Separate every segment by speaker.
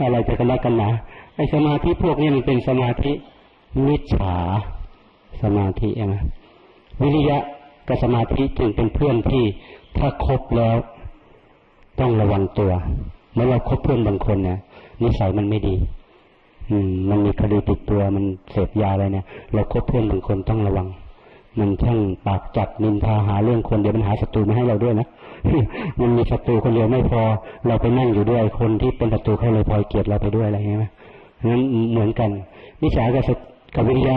Speaker 1: อะไรจะกันละกันนะไอสมาธิพวกนี้มันเป็นสมาธิมิจฉาสมาธิเองวิริยะกับสมาธิจึงเป็นเพื่อนที่ถ้าคบแล้ว ต้องระวังตัวเมื่อเราคบเพื่อนบางคนนะนิสัยมันไม่ดี อืม มันมีคดีติดตัวมันเสพยาอะไรเนี่ยเราคบเพื่อนบางคนต้องระวัง มันช่างปากจัดนินทาหาเรื่องคนเดียวมันหาศัตรูมาให้เราด้วยนะมันมีศัตรูคนเดียวไม่พอ เราไปนั่งอยู่ด้วยคนที่เป็นศัตรูเขาเลยพลอยเกลียดเราไปด้วยอะไรเงี้ยนั้นเหมือนกันนิสัยกับกับวิริยะ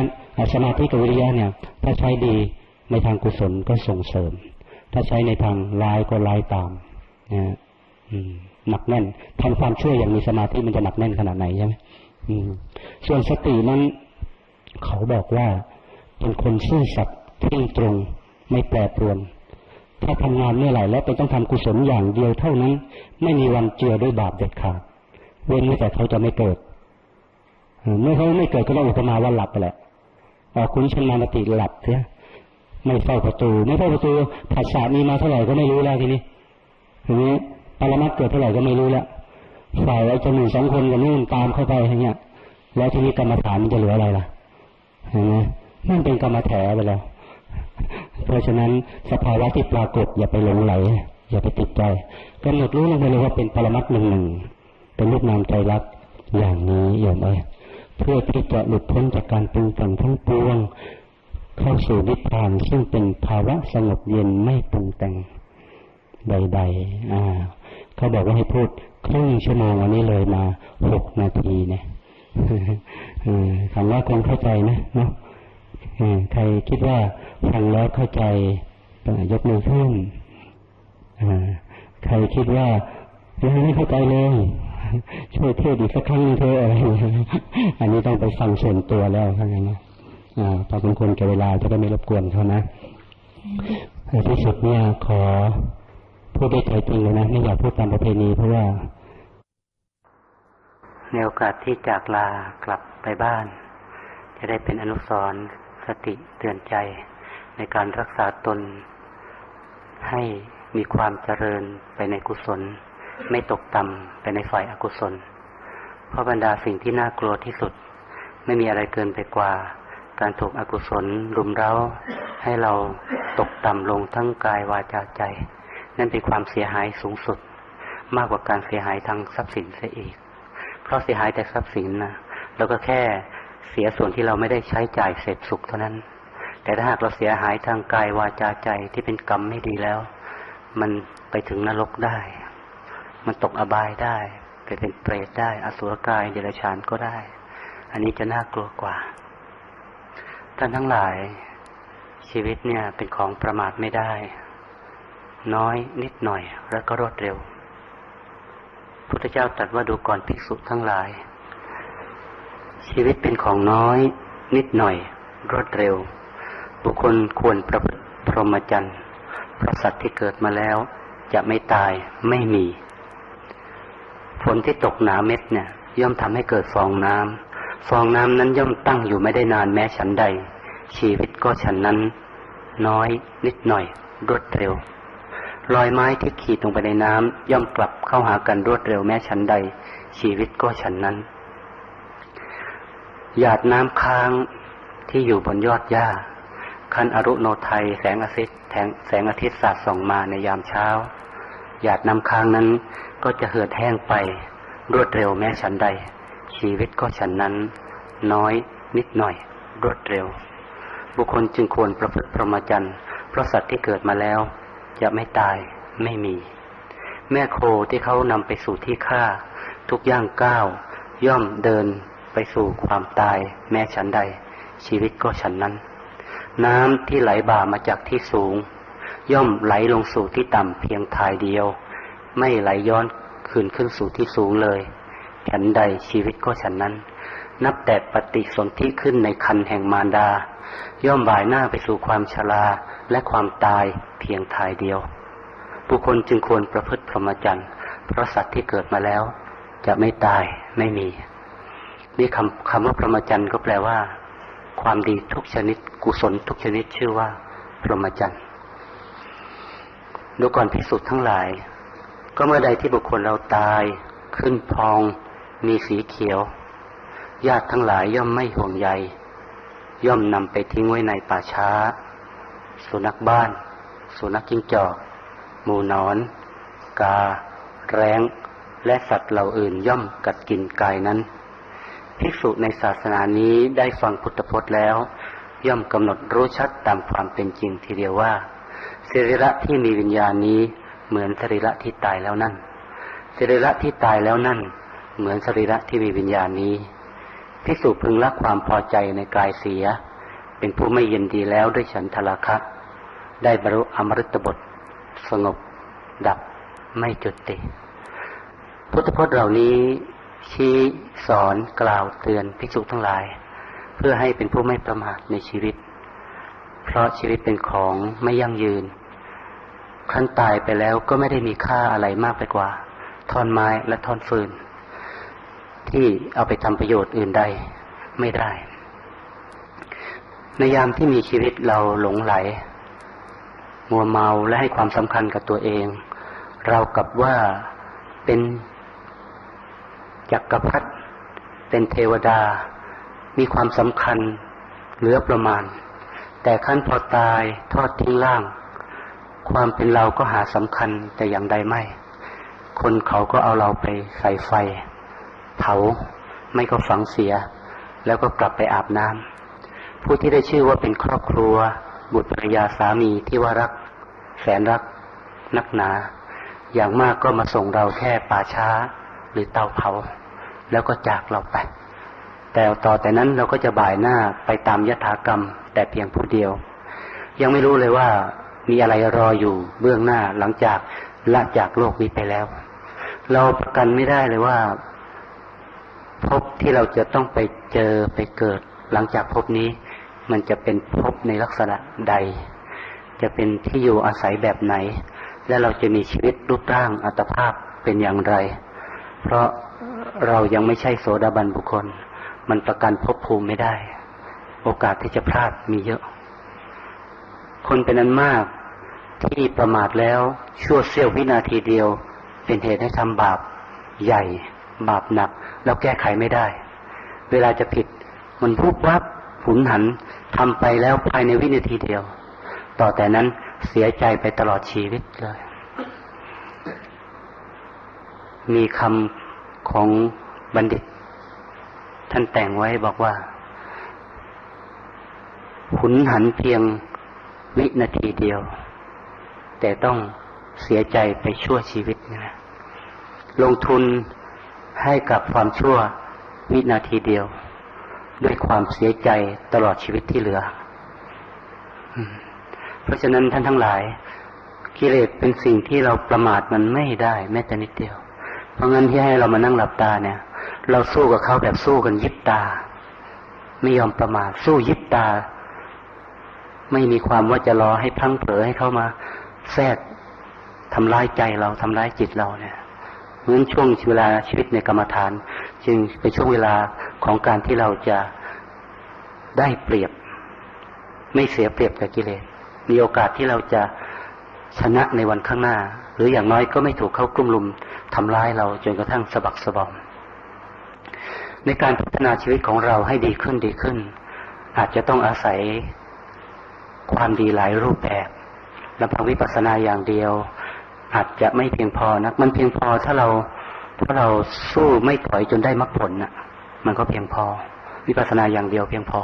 Speaker 1: สมาธิกับวิริยะเนี่ย ถ้าใช้ดีในทางกุศลก็ส่งเสริม ถ้าใช้ในทางร้ายก็ร้ายตามนะหนักแน่นทำความช่วยอย่างมีสมาธิมันจะหนักแน่นขนาดไหนใช่ไหมส่วนสตินั้นเขาบอกว่าเป็นคนซื่อสัตย์ เที่ยงตรงไม่แปรปรวน ถ้าทำงานเมื่อไหร่แล้วเป็นต้องทำกุศลอย่างเดียวเท่านั้น ไม่มีวันเจือด้วยบาปเด็ดขาดเว้นไว้แต่เขาจะไม่เกิดเมื่อเขาไม่เกิดก็ต้องอุปมาว่าหลับไปแหละคุณชนมานติหลับเสียไม่เฝ้าประตู ไม่เฝ้าประตูผัสสะมีมาเท่าไหร่ก็ไม่รู้แล้วทีนี้ทีนี้ปรมัตเกิดเท่าไหร่ก็ไม่รู้แล้วฝ่ายไอ้จมูกสองคนกับนู่นตามเข้าไปอย่างเงี้ย แล้วทีนี้กรรมฐานมันจะเหลืออะไรล่ะเห็นไหมมันเป็นกรรมแถไปแล้ว เพราะฉะนั้นสภาวะที่ปรากฏอย่าไปหลงไหล อย่าไปติดใจกำหนดรู้ลงไปเลยว่าเป็นปรมัตหนึ่งหนึ่งเป็นรูปนามใจรักอย่างนี้อย่างไรเพื่อที่จะหลุดพ้นจากการปรุงแต่งทั้งปวง เข้าสู่นิพพานซึ่งเป็นภาวะสงบเย็นไม่ปรุงแต่งใดๆอ่า เขาบอกว่าให้พูดครึ่งชั่วโมงวันนี้เลยมาหกนาทีเนี่ยคำว่าคงเข้าใจนะเนาะ ใครคิดว่าฟังแล้วเข้าใจยกมือขึ้นใครคิดว่ายังไม่เข้าใจเลยช่วยเทศอีกสักครั้งเธออะไรอันนี้ต้องไปฟังส่วนตัวแล้วทั้งนั้นนะพอเป็นคนแก่เวลาจะได้ไม่รบกวนเขานะในที่สุดเนี่ยขอพูดได้ใจจริงเลยนะไม่อยากพูดตามประเพณีเพราะว่าในโอกาสที่จากลากลับไปบ้าน จะได้เป็นอนุสรณ์ สติเตือนใจในการรักษาตน ให้มีความเจริญไปในกุศล ไม่ตกต่ำไปในฝ่ายอากุศล เพราะบรรดาสิ่งที่น่ากลัวที่สุด ไม่มีอะไรเกินไปกว่า การถูกอกุศลรุมเร้า ให้เราตกต่ำลงทั้งกายวาจาใจ นั่นเป็นความเสียหายสูงสุด มากกว่าการเสียหายทางทรัพย์สินเสียอีก เพราะเสียหายแต่ทรัพย์สินนะเราก็แค่ เสียส่วนที่เราไม่ได้ใช้จ่ายเสพสุขเท่านั้น แต่ถ้าหากเราเสียหายทางกายวาจาใจที่เป็นกรรมไม่ดีแล้ว มันไปถึงนรกได้ มันตกอบายได้ ไปเป็นเปรตได้ อสุรกายเดรัจฉานก็ได้ อันนี้จะน่ากลัวกว่า ท่านทั้งหลายชีวิตเนี่ยเป็นของประมาทไม่ได้ น้อยนิดหน่อยแล้วก็รวดเร็วพุทธเจ้าตรัสว่าดูก่อนภิกษุทั้งหลาย ชีวิตเป็นของน้อยนิดหน่อย รวดเร็ว บุคคลควรประพฤติพรหมจรรย์เพราะสัตว์ที่เกิดมาแล้ว จะไม่ตายไม่มี ฝนที่ตกหนาเม็ดเนี่ย ย่อมทำให้เกิดฟองน้ำฟองน้ำนั้นย่อมตั้งอยู่ไม่ได้นานแม้ฉันใด ชีวิตก็ฉันนั้น น้อยนิดหน่อย รวดเร็วรอยไม้ที่ขีดลงไปในน้ำย่อมกลับเข้าหากันรวดเร็วแม้ฉันใด ชีวิตก็ฉันนั้น หยาดน้ำค้างที่อยู่บนยอดหญ้า คันอรุโนไทยแสงอาทิตย์แสงอาทิตย์สาดส่องมาในยามเช้า หยาดน้ำค้างนั้นก็จะเหือดแห้งไป รวดเร็วแม้ฉันใด ชีวิตก็ฉันนั้น น้อยนิดหน่อย รวดเร็ว บุคคลจึงควรประพฤติพรหมจรรย์เพราะสัตว์ที่เกิดมาแล้ว จะไม่ตายไม่มี แม่โคที่เขานำไปสู่ที่ฆ่า ทุกย่างก้าวย่อมเดิน ไปสู่ความตายแม้ฉันใด ชีวิตก็ฉันนั้น น้ำที่ไหลบ่ามาจากที่สูง ย่อมไหลลงสู่ที่ต่ำเพียงทายเดียว ไม่ไหลย้อนคืนขึ้นสู่ที่สูงเลยฉันใดชีวิตก็ฉันนั้น นับแต่ปฏิสนธิขึ้นในคันแห่งมารดา ย่อมบ่ายหน้าไปสู่ความชราและความตายเพียงทายเดียว บุคคลจึงควรประพฤติพรหมจรรย์เพราะสัตว์ที่เกิดมาแล้ว จะไม่ตายไม่มี นี่คำคำว่าพรหมจรรย์ก็แปลว่า ความดีทุกชนิด กุศลทุกชนิดชื่อว่า พรหมจรรย์ดูก่อนพิสุทธ์ทั้งหลาย ก็เมื่อใดที่บุคคลเราตาย ขึ้นพอง มีสีเขียว ญาติทั้งหลายย่อมไม่ห่วงใย ย่อมนำไปทิ้งไว้ในป่าช้า สุนัขบ้าน สุนัขจิ้งจอกหมูนอน กา แร้ง และสัตว์เหล่าอื่นย่อมกัดกินกายนั้น ภิกษุในศาสนานี้ได้ฟังพุทธพจน์แล้ว ย่อมกำหนดรู้ชัดตามความเป็นจริงทีเดียวว่าสิรีระที่มีวิญญาณนี้เหมือนสรีระที่ตายแล้วนั่นสิรีระที่ตายแล้วนั่น เหมือนสรีระที่มีวิญญาณนี้ภิกษุพึงละความพอใจในกายเสีย เป็นผู้ไม่ยินดีแล้วด้วยฉันทราคะ ได้บรรลุอมฤตบท สงบ ดับไม่จุดติ พุทธพจน์เหล่านี้ ชี้สอนกล่าวเตือนภิกษุทั้งหลาย เพื่อให้เป็นผู้ไม่ประมาทในชีวิต เพราะชีวิตเป็นของไม่ยั่งยืนครั้นตายไปแล้วก็ไม่ได้มีค่าอะไรมากไปกว่าท่อนไม้และท่อนฟืน ที่เอาไปทำประโยชน์อื่นใดไม่ได้ ในยามที่มีชีวิตเราหลงไหล มัวเมาและให้ความสำคัญกับตัวเอง เรากับว่าเป็น จักรพรรดิเป็นเทวดา มีความสำคัญเหลือประมาณ แต่ขั้นพอตายทอดทิ้งล่าง ความเป็นเราก็หาสำคัญแต่อย่างใดไม่ คนเขาก็เอาเราไปใส่ไฟ เผาไม่ก็ฝังเสีย แล้วก็กลับไปอาบน้ำผู้ที่ได้ชื่อว่าเป็นครอบครัว บุตรภรรยาสามีที่ว่ารัก แสนรัก นักหนา อย่างมากก็มาส่งเราแค่ป่าช้าหรือเตาเผา แล้วก็จากเราไป แต่ต่อแต่นั้นเราก็จะบ่ายหน้าไปตามยถากรรม แต่เพียงผู้เดียว ยังไม่รู้เลยว่ามีอะไรรออยู่เบื้องหน้าหลังจากละจากโลกนี้ไปแล้ว เราประกันไม่ได้เลยว่า พบที่เราจะต้องไปเจอไปเกิด หลังจากพบนี้ มันจะเป็นพบในลักษณะใด จะเป็นที่อยู่อาศัยแบบไหน และเราจะมีชีวิตรูปร่างอัตภาพเป็นอย่างไร เพราะ เรายังไม่ใช่โสดาบันบุคคล มันประกันภพภูมิไม่ได้ โอกาสที่จะพลาดมีเยอะ คนเป็นอันมากที่ประมาทแล้วชั่วเสี้ยววินาทีเดียว เป็นเหตุให้ทำบาปใหญ่ บาปหนัก แล้วแก้ไขไม่ได้ เวลาจะผิด มันพุบวับหุนหันทำไปแล้วภายในวินาทีเดียว ต่อแต่นั้นเสียใจไปตลอดชีวิตเลย มีคำ ของบัณฑิต ท่านแต่งไว้บอกว่า หุนหันเพียงวินาทีเดียว แต่ต้องเสียใจไปชั่วชีวิตนะลงทุนให้กับความชั่ววินาทีเดียว ด้วยความเสียใจตลอดชีวิตที่เหลือ เพราะฉะนั้นท่านทั้งหลาย กิเลสเป็นสิ่งที่เราประมาทมันไม่ได้แม้แต่นิดเดียว เพราะงั้นที่ให้เรามานั่งหลับตาเนี่ย เราสู้กับเขาแบบสู้กันยิบตา ไม่ยอมประมาทสู้ยิบตา ไม่มีความว่าจะรอให้พังเผลอให้เข้ามา แทรกทำร้ายใจเราทำร้ายจิตเราเนี่ยเหมือนช่วงเวลาชีวิตในกรรมฐาน จึงเป็นช่วงเวลาของการที่เราจะได้เปรียบ ไม่เสียเปรียบกับกิเลสมีโอกาสที่เราจะชนะในวันข้างหน้า หรืออย่างน้อยก็ไม่ถูกเขากลุ่มลุมทำร้ายเราจนกระทั่งสะบักสะบอมในการพัฒนาชีวิตของเราให้ดีขึ้นดีขึ้น อาจจะต้องอาศัยความดีหลายรูปแบบลำพังวิปัสสนาอย่างเดียว อาจจะไม่เพียงพอนะมันเพียงพอถ้าเราถ้าเราสู้ไม่ถอยจนได้มรรคผลนะ่ะ มันก็เพียงพอ วิปัสสนาอย่างเดียวเพียงพอ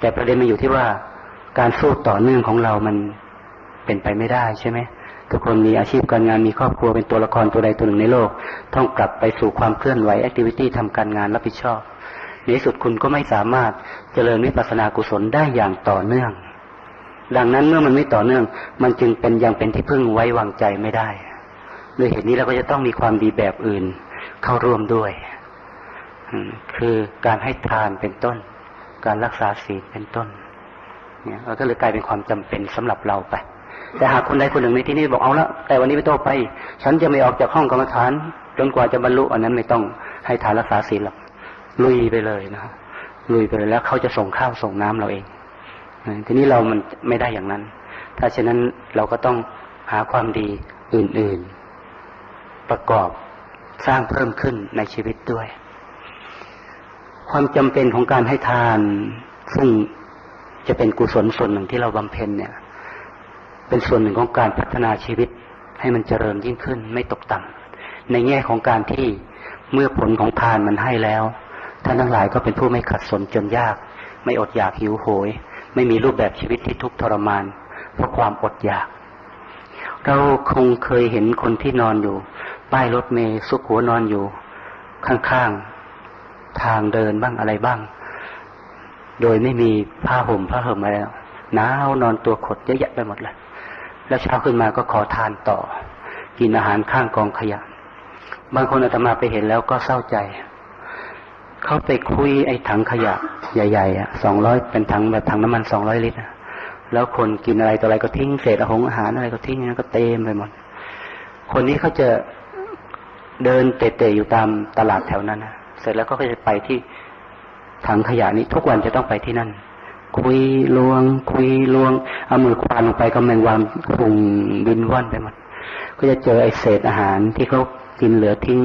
Speaker 1: แต่ประเด็นมันอยู่ที่ว่าการสู้ต่อเนื่องของเรามันเป็นไปไม่ได้ใช่ไหม ทุกคนมีอาชีพการงานมีครอบครัวเป็นตัวละครตัวใดตัวหนึ่งในโลก ต้องกลับไปสู่ความเคลื่อนไหวแอคทิวิตี้ทำการงานรับผิดชอบ ในสุดคุณก็ไม่สามารถเจริญวิปัสสนากุศลได้อย่างต่อเนื่อง ดังนั้นเมื่อมันไม่ต่อเนื่อง มันจึงเป็นยังเป็นที่พึ่งไว้วางใจไม่ได้ด้วยเหตุนี้เราก็จะต้องมีความดีแบบอื่นเข้าร่วมด้วย คือการให้ทานเป็นต้น การรักษาศีลเป็นต้น เนี่ยเราก็เลยกลายเป็นความจำเป็นสำหรับเราไป แต่หากคนใดคนหนึ่งในที่นี้บอกเอาละแต่วันนี้ไม่ต้องไป ฉันจะไม่ออกจากห้องกรรมฐานจนกว่าจะบรรลุอันนั้นไม่ต้องให้ทานรักษาศีลหรอกลุยไปเลยนะลุยไปเลยแล้วเขาจะส่งข้าวส่งน้ำเราเองทีนี้เรามันไม่ได้อย่างนั้น ถ้าเช่นนั้นเราก็ต้องหาความดีอื่น ๆ ประกอบสร้างเพิ่มขึ้นในชีวิตด้วย ความจำเป็นของการให้ทาน ซึ่งจะเป็นกุศลส่วนหนึ่งที่เราบำเพ็ญเนี่ย เป็นส่วนหนึ่งของการพัฒนาชีวิตให้มันเจริญยิ่งขึ้น ไม่ตกต่ำในแง่ของการที่เมื่อผลของทานมันให้แล้ว ท่านทั้งหลายก็เป็นผู้ไม่ขัดสนจนยาก ไม่อดอยากหิวโหย ไม่มีรูปแบบชีวิตที่ทุกข์ทรมาน เพราะความอดอยาก เราคงเคยเห็นคนที่นอนอยู่ ป้ายรถเมย์ซุกหัวนอนอยู่ ข้างๆ ทางเดินบ้างอะไรบ้าง โดยไม่มีผ้าห่มผ้าห่มอะไรหนาวนอนตัวขดเยอะแยะไปหมดเลย แล้วเช้าขึ้นมาก็ขอทานต่อ กินอาหารข้างกองขยะ บางคนอาตมาไปเห็นแล้วก็เศร้าใจ เขาไปคุยไอ้ถังขยะ ใหญ่ๆอะสองร้อยเป็นถังแบบถังน้ำมันสองร้อยลิตรแล้วคนกินอะไรต่ออะไรก็ทิ้งเศษอาหงอาหารอะไรก็ทิ้งนั้นก็เต็มไปหมด คนนี้เขาจะเดินเตะๆอยู่ตามตลาดแถวนั้นนะเสร็จแล้วก็จะไปที่ถังขยะนี้ทุกวันจะต้องไปที่นั่น คุยลวง คุยลวง เอามือควานลงไปก็แมงวันฝุ่งบินว่อนไปหมดก็จะเจอไอเศษอาหารที่เขากินเหลือทิ้ง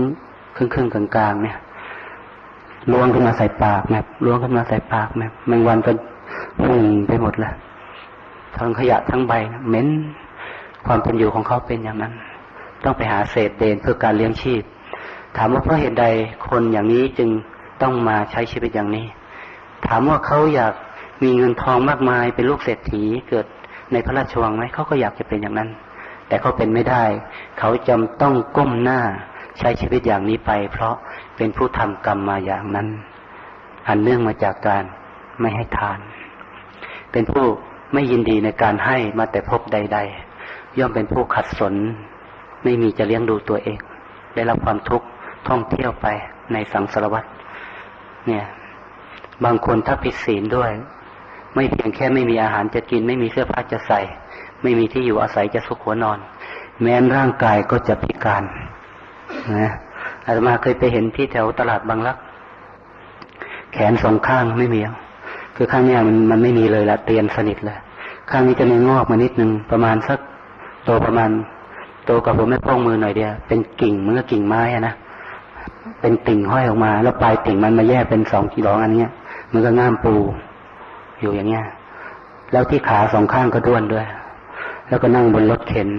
Speaker 1: ครึ่งๆกลางๆเนี่ยล้วงขึ้นมาใส่ปากแมบล้วงขึ้นมาใส่ปากแมบแมงวันก็หุ่งไปหมดเลยทั้งขยะทั้งใบนะเหม็นความเป็นอยู่ของเขาเป็นอย่างนั้น ต้องไปหาเศษเดนเพื่อการเลี้ยงชีพ ถามว่าเพราะเหตุใดคนอย่างนี้จึงต้องมาใช้ชีวิตอย่างนี้ ถามว่าเขาอยาก มีเงินทองมากมายเป็นลูกเศรษฐีเกิดในพระราชวังไหมเขาก็อยากจะเป็นอย่างนั้น แต่เขาเป็นไม่ได้ เขาจำต้องก้มหน้าใช้ชีวิตอย่างนี้ไป เพราะเป็นผู้ทำกรรมมาอย่างนั้น อันเนื่องมาจากการไม่ให้ทาน เป็นผู้ไม่ยินดีในการให้มาแต่พบใด ๆ ย่อมเป็นผู้ขัดสน ไม่มีจะเลี้ยงดูตัวเอง ได้รับความทุกข์ท่องเที่ยวไปในสังสารวัฏเนี่ย บางคนถ้าผิดศีลด้วย ไม่เพียงแค่ไม่มีอาหารจะกิน ไม่มีเสื้อผ้าจะใส่ ไม่มีที่อยู่อาศัยจะสุขหัวนอน แม้นร่างกายก็จะพิการนะอาตมาเคยไปเห็นที่แถวตลาดบางรัก แขนสองข้างไม่มีคือข้างนี้มันมันไม่มีเลยละเตียนสนิทเลยข้างนี้จะมีงอกมานิดนึงประมาณสักโตประมาณโตกับผมแม่พ้องมือหน่อยเดียวเป็นกิ่งเมื่อกิ่งไม้อะนะเป็นติ่งห้อยออกมา แล้วปลายติ่งมันมาแยกเป็นสองกิโลอันเนี้ย มันก็ง่ามปู อยู่อย่างเงี้ย แล้วที่ขาสองข้างก็ด้วนด้วย แล้วก็นั่งบนรถเข็น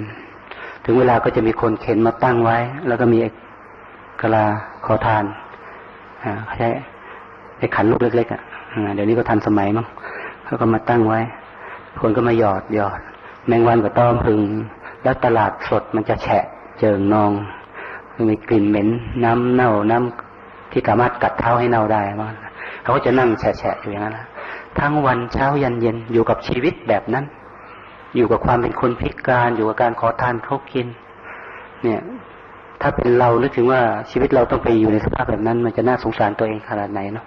Speaker 1: ถึงเวลาก็จะมีคนเข็นมาตั้งไว้ แล้วก็มีกะลาขอทานอ่าใช้ไอ้ขันลูกเล็กๆอะเดี๋ยวนี้ก็ทันสมัยมั้งเขาก็มาตั้งไว้ คนก็มาหยอดหยอด แมงวันกับต้อมพึง แล้วตลาดสดมันจะแฉะเจิงนองมีกลิ่นเหม็นน้ำเน่าน้ำที่สามารถกัดเท้าให้เน่าได้มั้งเขาก็จะนั่งแฉะๆอยู่อย่างนั้นนะ ทั้งวันเช้ายันเย็นอยู่กับชีวิตแบบนั้น อยู่กับความเป็นคนพิการอยู่กับการขอทานเขากิน เนี่ย ถ้าเป็นเรานึกถึงว่าชีวิตเราต้องไปอยู่ในสภาพแบบนั้น มันจะน่าสงสารตัวเองขนาดไหนเนาะ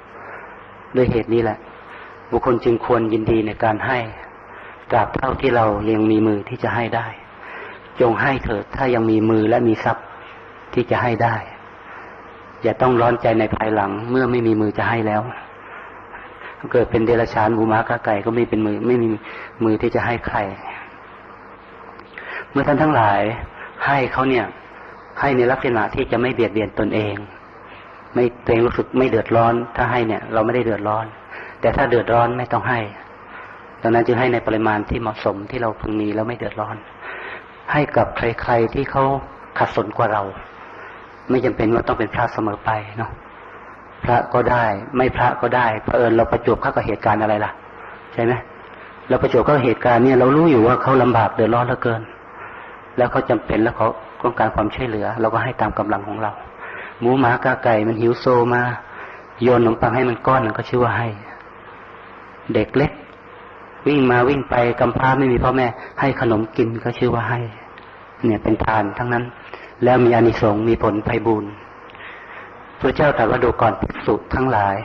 Speaker 1: ด้วยเหตุนี้แหละ บุคคลจึงควรยินดีในการให้ตราบเท่าที่เรายังมีมือที่จะให้ได้ จงให้เถิดถ้ายังมีมือและมีทรัพย์ที่จะให้ได้ อย่าต้องร้อนใจในภายหลังเมื่อไม่มีมือจะให้แล้ว เกิดเป็นเดรัจฉานบูมากาไก่ก็ไม่เป็นมือไม่มีมือที่จะให้ใคร เมื่อท่านทั้งหลายให้เขาเนี่ย ให้ในลักษณะที่จะไม่เบียดเบียนตนเอง ไม่ตัวเองรู้สึกไม่เดือดร้อน ถ้าให้เนี่ย เราไม่ได้เดือดร้อน แต่ถ้าเดือดร้อนไม่ต้องให้ดังนั้นจึงให้ในปริมาณที่เหมาะสมที่เราพึงมีแล้วไม่เดือดร้อน ให้กับใครๆที่เขาขัดสนกว่าเรา ไม่จำเป็นว่าต้องเป็นพระเสมอไปเนาะ พระก็ได้ ไม่พระก็ได้เพอิญเราประจบเข้ากับเหตุการณ์อะไรล่ะ ใช่ไหมเราประจบเข้าเหตุการณ์เนี่ยเรารู้อยู่ว่าเขาลำบากเดือดร้อนเหลือเกิน แล้วเขาจำเป็นแล้วเขาต้องการความช่วยเหลือ เราก็ให้ตามกำลังของเรา หมูหมากาไก่มันหิวโซมาโยนขนมปังให้มันก้อนมันก็ชื่อว่าให้ เด็กเล็ก วิ่งมาวิ่งไปกำพร้าไม่มีพ่อแม่ ให้ขนมกินก็ชื่อว่าให้ เนี่ยเป็นทานทั้งนั้น แล้วมีอานิสงส์มีผลไพบูรณ์ พระเจ้าตรัสว่าดูก่อนภิกษุทั้งหลาย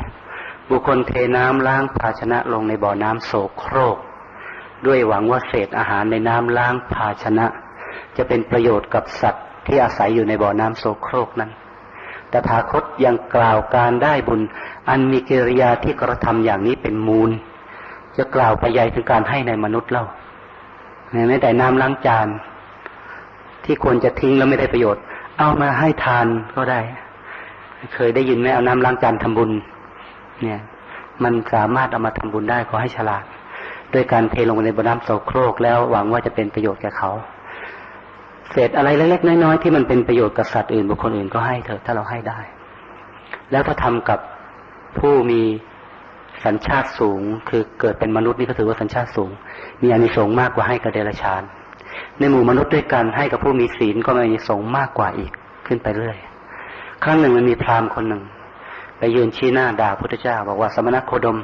Speaker 1: บุคคลเทน้ำล้างภาชนะลงในบ่อน้ำโสโครก ด้วยหวังว่าเศษอาหารในน้ำล้างภาชนะ จะเป็นประโยชน์กับสัตว์ที่อาศัยอยู่ในบ่อน้ำโสโครกนั้นแต่ถาคตยังกล่าวการได้บุญ อันมีกิริยาที่กระทำอย่างนี้เป็นมูล จะกล่าวไปใหญ่ถึงการให้ในมนุษย์เล่าแม้แต่น้ำล้างจาน ที่ควรจะทิ้งแล้วไม่ได้ประโยชน์ เอามาให้ทานก็ได้ เคยได้ยินไหมเอาน้ำล้างจานทำบุญ เนี่ย มันสามารถเอามาทำบุญได้ขอให้ฉลาดด้วยการเทลงในบ่อน้ำโสโครกแล้วหวังว่าจะเป็นประโยชน์แก่เขาเศษอะไรเล็กๆน้อยๆที่มันเป็นประโยชน์กับสัตว์อื่นบุคคลอื่นก็ให้เถอะถ้าเราให้ได้ แล้วก็ทำกับผู้มีสัญชาติสูง คือเกิดเป็นมนุษย์นี่ก็ถือว่าสัญชาติสูง มีอานิสงส์มากกว่าให้กับเดรัจฉาน ในหมู่มนุษย์ด้วยกันให้กับผู้มีศีลก็มีอานิสงส์มากกว่าอีกขึ้นไปเรื่อย ครั้งหนึ่งมันมีพราหมณ์คนหนึ่ง ไปยืนชี้หน้าด่าพุทธเจ้า บอกว่าสมณโคดม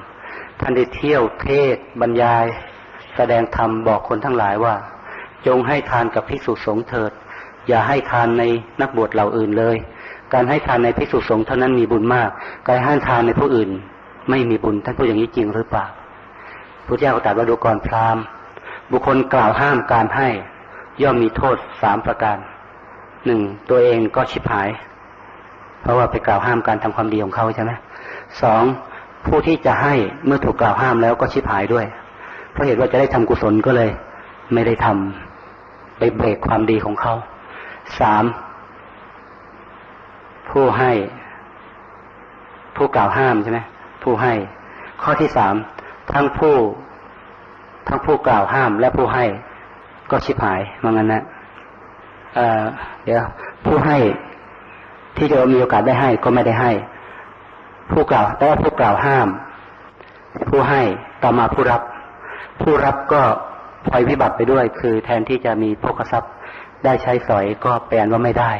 Speaker 1: ท่านได้เที่ยวเทศบรรยาย แสดงธรรมบอกคนทั้งหลายว่า จงให้ทานกับพิสุสงฆ์เถิด อย่าให้ทานในนักบวชเหล่าอื่นเลย การให้ทานในพิสุสงฆ์เท่านั้นมีบุญมาก การให้ทานในผู้อื่น ไม่มีบุญท่านพูดอย่างนี้จริงหรือเปล่าพุทธเจ้าตรัสว่าดูก่อนพราหมณ์ บุคคลกล่าวห้ามการให้ ย่อมมีโทษสามประการหนึ่งตัวเองก็ชิบหาย เพราะว่าไปกล่าวห้ามการทำความดีของเขาใช่ไหมสองผู้ที่จะให้เมื่อถูกกล่าวห้ามแล้วก็ชิบหายด้วย เพราะเหตุว่าจะได้ทำกุศลก็เลย ไม่ได้ทำไปเบรกความดีของเขาสามผู้ให้ ผู้กล่าวห้ามใช่ไหมผู้ให้ ข้อที่สามทั้งผู้ ทั้งผู้กล่าวห้ามและผู้ให้ ก็ชิบหายว่างั้นนะเเดี๋ยวผู้ให้ ที่จะมีโอกาสได้ให้ก็ไม่ได้ให้ ผู้กล่าวแต่ว่าผู้กล่าวห้าม ผู้ให้ต่อมาผู้รับ ผู้รับก็พลอยวิบัติไปด้วย คือแทนที่จะมีพกทรัพย์ได้ใช้สอยก็แปลนว่าไม่ได้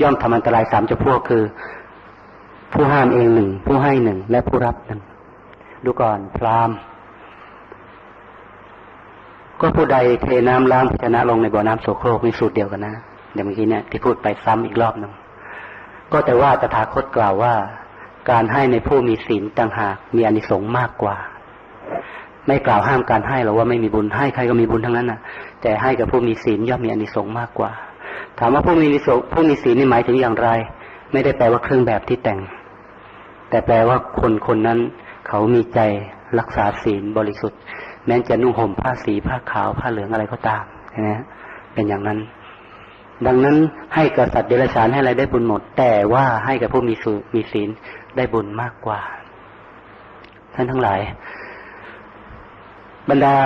Speaker 1: ย่อมทำอันตรายสามจำพวกคือ ผู้ห้ามเองหนึ่งผู้ให้หนึ่งและผู้รับหนึ่งดูก่อนพรามก็ผู้ใดเทน้ำล้างภาชนะลงในบ่อน้ำโสโครกมีสูตรเดียวกันนะเดี๋ยวเมื่อกี้เนี่ยที่พูดไปซ้ำอีกรอบหนึ่ง ก็แต่ว่าตถาคตกล่าวว่า การให้ในผู้มีศีลต่างหากมีอนิสงส์มากกว่า ไม่กล่าวห้ามการให้หรอกว่าไม่มีบุญให้ใครก็มีบุญทั้งนั้นนะแต่ให้กับผู้มีศีลย่อมมีอนิสงส์มากกว่า ถามว่าผู้มีนิสงผู้มีศีลนี่หมายถึงอย่างไร ไม่ได้แปลว่าเครื่องแบบที่แต่ง แต่แปลว่าคนคนนั้น เขามีใจรักษาศีลบริสุทธิ์ แม้จะนุ่งห่มผ้าสีผ้าขาวผ้าเหลืองอะไรก็ตามนะเป็นอย่างนั้น ดังนั้นให้กับสัตว์เดรัจฉานให้อะไรได้บุญหมด แต่ว่าให้กับผู้มีสูมีศีลได้บุญมากกว่า ท่านทั้งหลาย บรรดา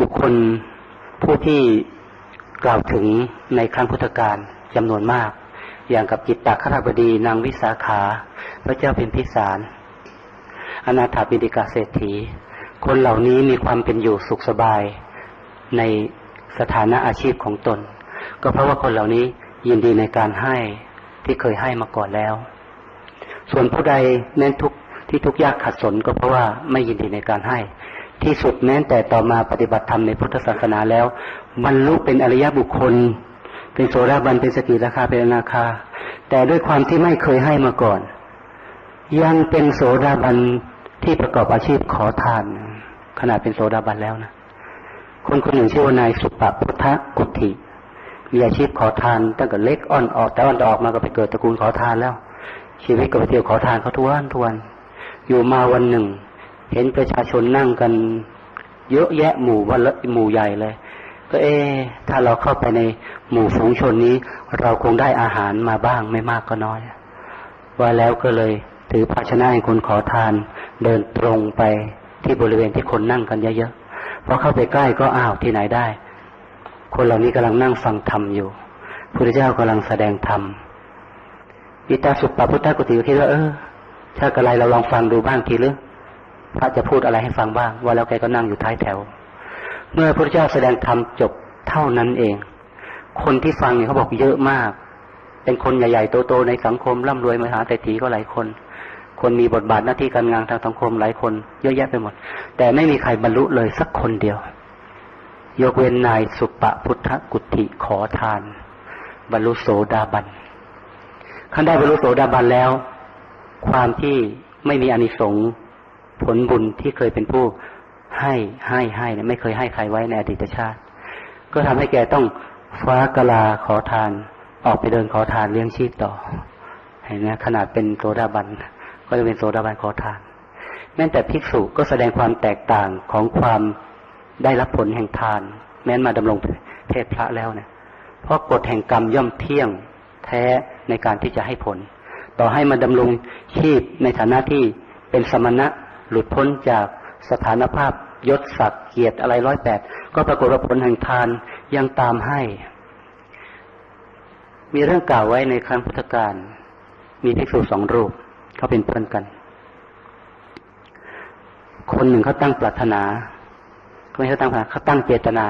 Speaker 1: บุคคลผู้ที่กล่าวถึงในครั้งพุทธกาลจำนวนมาก อย่างกับกิตตาคราบดีนางวิสาขา พระเจ้าเป็นพิสารอนาถาบิดิกาเศรษฐี คนเหล่านี้มีความเป็นอยู่สุขสบายในสถานะอาชีพของตน ก็เพราะว่าคนเหล่านี้ยินดีในการให้ที่เคยให้มาก่อนแล้ว ส่วนผู้ใดแม้นทุกที่ทุกยากขัดสนก็เพราะว่าไม่ยินดีในการให้ ที่สุดแม้แต่ต่อมาปฏิบัติธรรมในพุทธศาสนาแล้วบรรลุเป็นอริยบุคคล เป็นโสดาบันเป็นสกิราคาเป็นอนาคา แต่ด้วยความที่ไม่เคยให้มาก่อน ยังเป็นโสดาบันที่ประกอบอาชีพขอทาน ขนาดเป็นโสดาบันแล้วนะคนคนหนึ่งชื่อว่านายสุปพุทธกุฏิ มีอาชีพขอทานตั้งแต่เล็กอ่อนออกแต่อ่อนออกมาก็ไปเกิดตระกูลขอทานแล้ว ชีวิตก็ไปเที่ยวขอทานเขาทวนทวนอยู่มาวันหนึ่ง เห็นประชาชนนั่งกัน เยอะแยะหมู่วันละหมู่ใหญ่เลย ก็เอ๊ถ้าเราเข้าไปในหมู่ฝูงชนนี้ เราคงได้อาหารมาบ้างไม่มากก็น้อย ว่าแล้วก็เลยถือภาชนะให้คนขอทาน เดินตรงไปที่บริเวณที่คนนั่งกันเยอะๆพอเข้าไปใกล้ก็อ้าวที่ไหนได้ คนเหล่านี้กำลังนั่งฟังธรรมอยู่พระเจ้ากำลังแสดงธรรมอิตาสุปปพุทธกุติก็คิดว่าเออถ้ากระไรเราลองฟังดูบ้างทีหรือพระจะพูดอะไรให้ฟังบ้าง ว่าแล้วแกก็นั่งอยู่ท้ายแถว เมื่อพระเจ้าแสดงธรรมจบเท่านั้นเอง คนที่ฟังเนี่ยเขาบอกเยอะมาก เป็นคนใหญ่ๆโตๆในสังคมร่ำรวยมหาเศรษฐีก็หลายคน คนมีบทบาทหน้าที่การงานทางสังคมหลายคน เยอะแยะไปหมด แต่ไม่มีใครบรรลุเลยสักคนเดียว ยกเว้นนายสุปะพุทธกุติขอทาน บรรลุโสดาบันขั้นได้บรรลุโสดาบันแล้ว ความที่ไม่มีอนิสงส์ผลบุญที่เคยเป็นผู้ให้ให้ให้เนี่ยไม่เคยให้ใครไว้ในอดีตชาติ ก็ทำให้แกต้องฟ้ากลาขอทาน ออกไปเดินขอทานเลี้ยงชีพต่อ เห็นไหมขนาดเป็นโซดาบันก็จะเป็นโซดาบันขอทาน แม้แต่ภิกษุก็แสดงความแตกต่างของความ ได้รับผลแห่งทาน แม้นมาดำรงเพศพระแล้วเนี่ยเพราะกฎแห่งกรรมย่อมเที่ยงแท้ในการที่จะให้ผล ต่อให้มาดำรงชีพในฐานะที่เป็นสมณะหลุดพ้นจากสถานภาพยศศักดิ์เกียรติอะไรร้อยแปดก็ปรากฏว่าผลแห่งทานยังตามให้ มีเรื่องกล่าวไว้ในครั้งพุทธกาลมีภิกษุสองรูปเขาเป็นเพื่อนกัน คนหนึ่งเขาตั้งปรารถนา ไม่เขาตั้งปราเขาตั้งเจตนา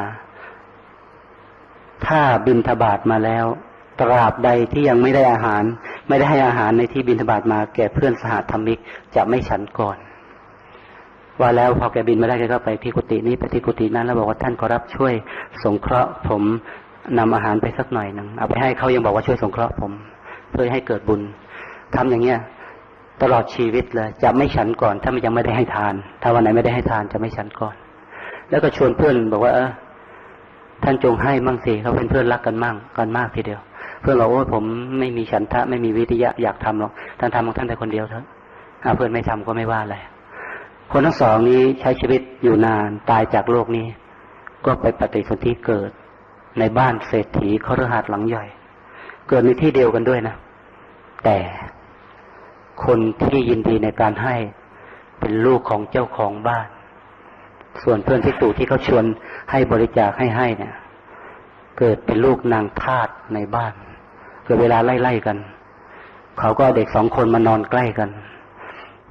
Speaker 1: ถ้าบินทบาทมาแล้ว ตราบใดที่ยังไม่ได้อาหาร ไม่ได้ให้อาหารในที่บินทบาทมา แก่เพื่อนสหธรรมิกจะไม่ฉันก่อน ว่าแล้วพอแกบินมาได้แกก็ไปที่กุฏินี้ไปที่กุฏินั้น แล้วบอกว่าท่านขอรับช่วย สงเคราะห์ผมนำอาหารไปสักหน่อยหนึ่งเอาไปให้เขายังบอกว่าช่วยสงเคราะห์ผมเพื่อให้เกิดบุญทำอย่างเงี้ยตลอดชีวิตเลย จะไม่ฉันก่อน ถ้ามันยังไม่ได้ให้ทาน ถ้าวันไหนไม่ได้ให้ทานจะไม่ฉันก่อน แล้วก็ชวนเพื่อนบอกว่าท่านจงให้มั่งสิเขาเป็นเพื่อนรักกันมั่งกันมากทีเดียว เพื่อนเราโอ้ผมไม่มีฉันทะไม่มีวิทยะอยากทำหรอกท่านทำของท่านแต่คนเดียวเถอะเพื่อนไม่ทำก็ไม่ว่าอะไรคนทั้งสองนี้ใช้ชีวิตอยู่นานตายจากโลกนี้ ก็ไปปฏิสนธิเกิด ในบ้านเศรษฐีเขารหัสหลังใหญ่ เกิดในที่เดียวกันด้วยนะ แต่คนที่ยินดีในการให้เป็นลูกของเจ้าของบ้าน ส่วนเพื่อนที่ตู่ที่เขาชวนให้บริจาคให้ให้เนี่ย เกิดเป็นลูกนางทาสในบ้าน เกิดเวลาไล่ๆกัน เขาก็เด็กสองคนมานอนใกล้กัน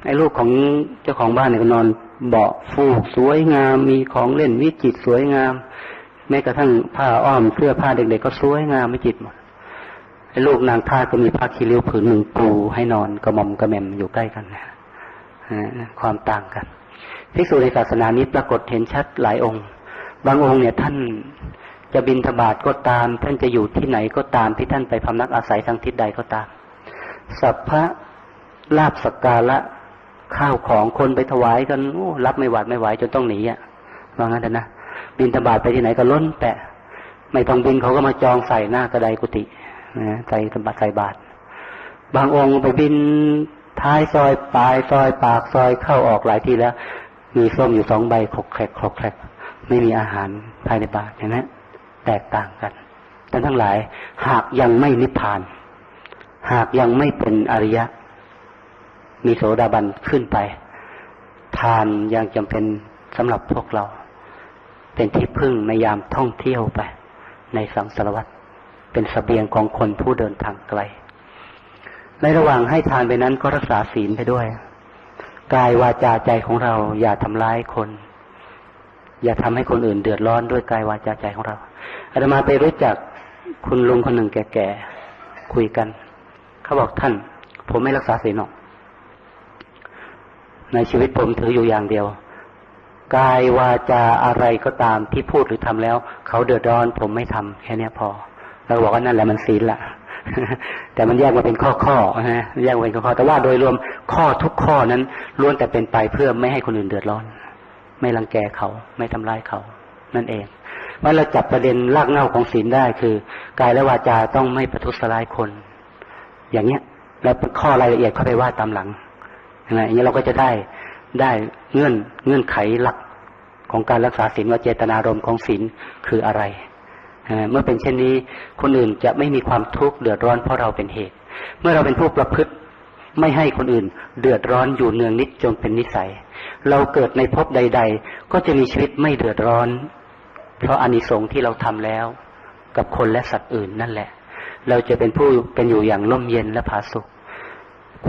Speaker 1: ไอ้ลูกของเจ้าของบ้านเนี่ยก็นอนเบาะฟูกสวยงาม มีของเล่นวิจิตสวยงาม แม้กระทั่งผ้าอ้อมเสื้อผ้าเด็กๆก็สวยงามวิจิตหมดไอ้ลูกนางทาสก็มีผ้าคีริ้วผืนหนึ่งปูให้นอนกระหม่อมกระแมมอยู่ใกล้กันนะความต่างกัน ภิกษุในศาสนานี้ปรากฏเห็นชัดหลายองค์ บางองค์เนี่ยท่านจะบินทบาทก็ตาม ท่านจะอยู่ที่ไหนก็ตามที่ท่านไปพำนักอาศัยทางทิศใดก็ตาม สัพพะลาบสักการะข้าวของคนไปถวายกันรับไม่หวาดไม่ไหวจนต้องหนีอะว่างั้นนะบินทบาทไปที่ไหนก็ล้นแปะไม่ต้องบินเขาก็มาจองใส่หน้ากระไดกุฏินะใส่สมบัติใส่บาตรบางองค์ไปบินท้ายซอยปลายซอยปากซอยเข้าออกหลายทีแล้ว มีส้มอยู่สองใบคลกแคลกคลกแคลกไม่มีอาหารภายในบาตรเห็นไหมแตกต่างกันท่านทั้งหลาย หากยังไม่นิพพาน หากยังไม่เป็นอริยะ มีโสดาบันขึ้นไป ทานยังจำเป็นสำหรับพวกเรา เป็นที่พึ่งในยามท่องเที่ยวไป ในสังสารวัตรเป็นสเสบียงของคนผู้เดินทางไกล ในระหว่างให้ทานไปนั้นก็รักษาศีลไปด้วย กายวาจาใจของเรา อย่าทำร้ายคน อย่าทำให้คนอื่นเดือดร้อนด้วยกายวาจาใจของเราอาตมาไปรู้จักคุณลุงคนหนึ่งแก่ๆคุยกัน เขาบอกท่าน ผมไม่รักษาศีลหรอกในชีวิตผมถืออยู่อย่างเดียว กายวาจาอะไรก็ตามที่พูดหรือทำแล้ว เขาเดือดร้อน ผมไม่ทำแค่นี้พอเราบอกว่านั่นแหละมันศีลละ แต่มันแยกมาเป็นข้อข้อนะแยกมาเป็นข้อข้อแต่ว่าโดยรวมข้อทุกข้อนั้นล้วนแต่เป็นไปเพื่อไม่ให้คนอื่นเดือดร้อน ไม่รังแกเขา ไม่ทำร้ายเขา นั่นเองว่าเราจับประเด็นรากเหง้าของศีลได้คือกายและวาจาต้องไม่ประทุษร้ายคน อย่างเนี้ยแล้วข้อรายละเอียดเข้าไปว่าตามหลังอย่างนี้เราก็จะได้ได้เงื่อนเงื่อนไขหลักของการรักษาศีลว่าเจตนารมณ์ของศีลคืออะไร เมื่อเป็นเช่นนี้คนอื่นจะไม่มีความทุกข์เดือดร้อนเพราะเราเป็นเหตุ เมื่อเราเป็นผู้ประพฤติไม่ให้คนอื่น เดือดร้อนอยู่เนืองนิดจนเป็นนิสัย เราเกิดในภพใด ๆ ก็จะมีชีวิตไม่เดือดร้อน เพราะอานิสงส์ที่เราทำแล้ว กับคนและสัตว์อื่นนั่นแหละ เราจะเป็นผู้เป็นอยู่อย่างร่มเย็นและผาสุข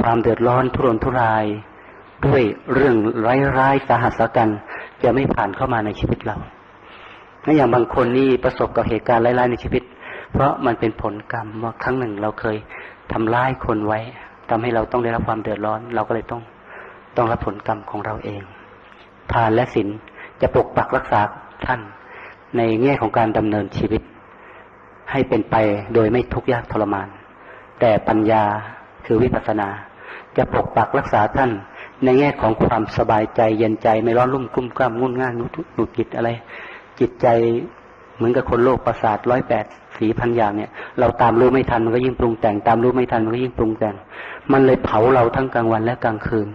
Speaker 1: ความเดือดร้อนทุรนทุราย ด้วยเรื่องร้ายๆสาหัสกันจะไม่ผ่านเข้ามาในชีวิตเรา ถ้าอย่างบางคนนี่ประสบกับเหตุการณ์ร้ายๆในชีวิต เพราะมันเป็นผลกรรมว่าครั้งหนึ่งเราเคยทำร้ายคนไว้ทำให้เราต้องได้รับความเดือดร้อน เราก็เลยต้องต้องรับผลกรรมของเราเอง ทานและศีลจะปกปักรักษาท่าน ในแง่ของการดำเนินชีวิต ให้เป็นไปโดยไม่ทุกข์ยากทรมาน แต่ปัญญาคือวิปัสสนา จะปกปักรักษาท่านในแง่ของความสบายใจเย็นใจไม่ร้อนรุ่มกุ้มกล้ามงุ่นง่านนุหนุดกิจอะไร จิตใจเหมือนกับคนโลกประสาทร้อยแปดสีพันอย่างเนี่ย เราตามรู้ไม่ทันมันก็ยิ่งปรุงแต่ง ตามรู้ไม่ทันมันก็ยิ่งปรุงแต่ง มันเลยเผาเราทั้งกลางวันและกลางคืน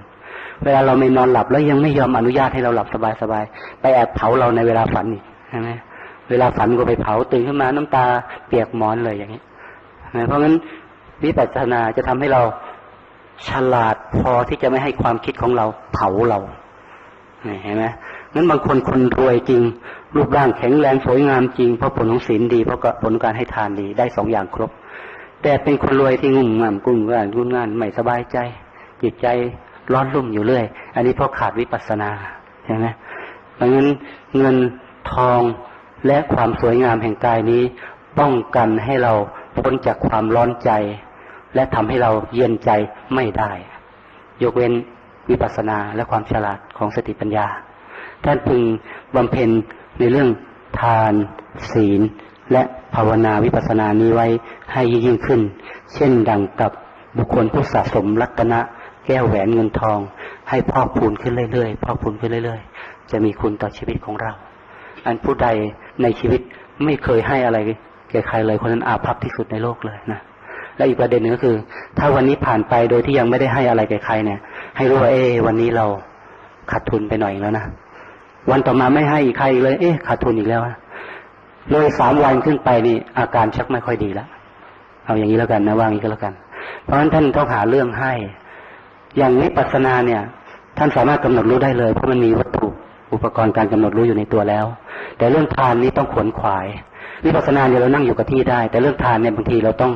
Speaker 1: เวลาเราไม่นอนหลับแล้วยังไม่ยอมอนุญาตให้เราหลับสบายสบายไปแอบเผาเราในเวลาฝันอีกใช่ไหมเวลาฝันก็ไปเผาตื่นขึ้นมาน้ำตาเปียกหมอนเลยอย่างนี้เพราะงั้นวิปัสสนาจะทำให้เราฉลาดพอที่จะไม่ให้ความคิดของเราเผาเราเห็นไหมนั้นบางคนคนรวยจริง รูปร่างแข็งแรงสวยงามจริงเพราะผลของศีลดีเพราะผลการให้ทานดีได้สองอย่างครบ แต่เป็นคนรวยที่งุ่มง่ามกุ้งง่านรุ่นงานไม่สบายใจ จิตใจร้อนรุ่มอยู่เรื่อย อันนี้เพราะขาดวิปัสสนาใช่ไหมดังนั้นเงินทองและความสวยงามแห่งกายนี้ ป้องกันให้เราพ้นจากความร้อนใจ และทำให้เราเย็นใจไม่ได้ ยกเว้นวิปัสสนาและความฉลาดของสติปัญญาท่านพึงบำเพ็ญ ในเรื่องทานศีล และภาวนาวิปัสสนานี้ไว้ให้ยิ่งขึ้น เช่นดังกับบุคคลผู้สะสมรัตนะแก้วแหวนเงินทอง ให้พอกพูนขึ้นเรื่อยๆพอกพูนขึ้นเรื่อย ๆ จะมีคุณต่อชีวิตของเรา อันผู้ใดในชีวิตไม่เคยให้อะไรแก่ใครเลยคนนั้นอาภัพที่สุดในโลกเลยนะและอีกประเด็นหนึ่งก็คือ ถ้าวันนี้ผ่านไปโดยที่ยังไม่ได้ให้อะไรแก่ใครเนี่ย ให้รู้ว่าเอ๊วันนี้เราขาดทุนไปหน่อยแล้วนะ วันต่อมาไม่ให้อีกใครเลย เอ๊ะขาดทุนอีกแล้วเลยสามวันขึ้นไปนี่อาการชักไม่ค่อยดีแล้วเอาอย่างนี้แล้วกันนะว่างนี้ก็แล้วกัน เพราะฉะนั้นท่านต้องหาเรื่องให้ อย่างนี้ปัสนาเนี่ย ท่านสามารถกำหนดรู้ได้เลยเพราะมันมีวัตถุอุปกรณ์การกำหนดรู้อยู่ในตัวแล้ว แต่เรื่องทานนี้ต้องขวนขวายวิปัสสนาเนี่ยเรานั่งอยู่กับที่ได้ แต่เรื่องทานเนี่ยบางทีเราต้อง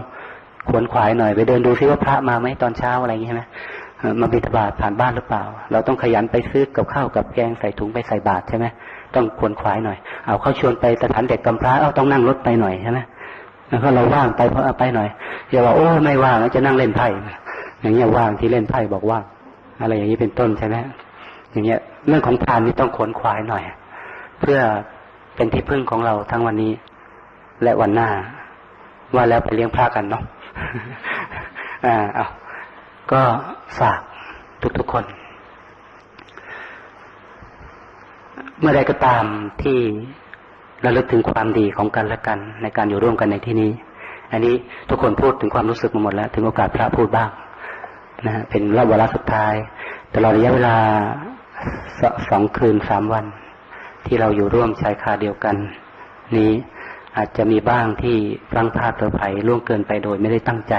Speaker 1: ขวนขวายหน่อยไปเดินดูซิว่าพระมาไหมตอนเช้าอะไรอย่างนี้ใช่ไหม มาบิณฑบาตผ่านบ้านหรือเปล่า เราต้องขยันไปซื้อกับข้าวกับแกงใส่ถุงไปใส่บาตรใช่ไหมต้องควรขวายหน่อย เอาเขาชวนไปสถานเด็กกำพร้าเอาต้องนั่งรถไปหน่อยใช่ไหมแล้วก็เราว่างไปเพราะเอไปหน่อยอย่าว่าโอ้ไม่ว่างแล้วจะนั่งเล่นไพ่อย่างเงี้ยว่างที่เล่นไพ่บอกว่างอะไรอย่างนี้เป็นต้นใช่ไหมอย่างเงี้ยเรื่องของทานนี่ต้องขวนขวายหน่อย เพื่อเป็นที่พึ่งของเราทั้งวันนี้ และวันหน้า ว่าแล้วไปเลี้ยงพระกันเนาะอ่าเอา ก็ฝากทุกๆคน เมื่อใดก็ตามที่ระลึกถึงความดีของกันและกัน ในการอยู่ร่วมกันในที่นี้ อันนี้ทุกคนพูดถึงความรู้สึกมาหมดแล้ว ถึงโอกาสพระพูดบ้างนะเป็นรอบวาระสุดท้ายตลอดระยะเวลาสสองคืนสามวัน ที่เราอยู่ร่วมชายคาเดียวกัน นี้อาจจะมีบ้างที่พลังพลาดเผลอไผ่ล่วงเกินไปโดยไม่ได้ตั้งใจ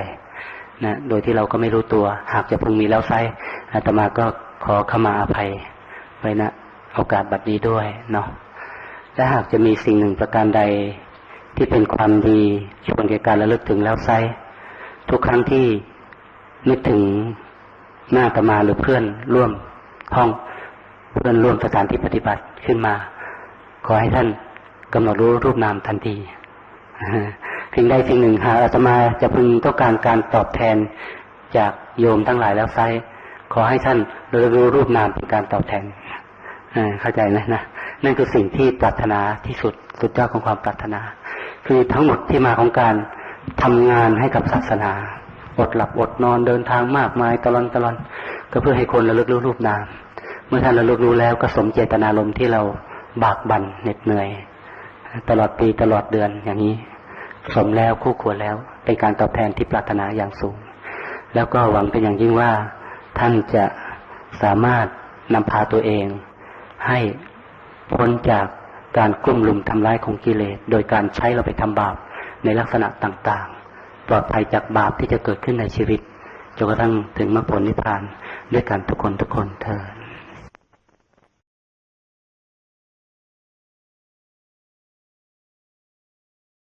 Speaker 1: นะโดยที่เราก็ไม่รู้ตัว หากจะพึงมีแล้วไซอาตมาก็ขอขมาอภัยไว้นะโอกาสบัดนี้ด้วยเนาะและหากจะมีสิ่งหนึ่งประการใดที่เป็นความดีชวนแก่การระลึกถึงแล้วไซทุกครั้งที่นึกถึงหน้าตมาหรือเพื่อนร่วมห้องเพื่อนร่วมสถานที่ปฏิบัติขึ้นมา ขอให้ท่านกำหนดรู้รูปนามทันที สิ่งใดสิ่งหนึ่งหากอาตมาจะพึงต้องการการตอบแทนจากโยมทั้งหลายแล้วไซขอให้ท่านรู้รูปนามเป็นการตอบแทนเข้าใจไหมนะนั่นคือสิ่งที่ปรารถนาที่สุดสุดยอดของความปรารถนา คือทั้งหมดที่มาของการทำงานให้กับศาสนา อดหลับอดนอนเดินทางมากมายตลอดตลอดก็เพื่อให้คนระลึกรู้รูปนาม เมื่อท่านระลึกรู้แล้วก็สมเจตนารมณ์ที่เราบากบั่นเหน็ดเหนื่อย ตลอดปีตลอดเดือนอย่างนี้ สมแล้วคู่ควรแล้ว เป็นการตอบแทนที่ปรารถนาอย่างสูง แล้วก็หวังเป็นอย่างยิ่งว่าท่านจะสามารถนำพาตัวเอง ให้พ้นจากการกลุ่มลุมทำร้ายของกิเลส โดยการใช้เราไปทำบาปในลักษณะต่างๆ ปลอดภัยจากบาปที่จะเกิดขึ้นในชีวิตจนกระทั่งถึงมรรคผลนิพพานด้วยกันทุกคนทุกคนเธอ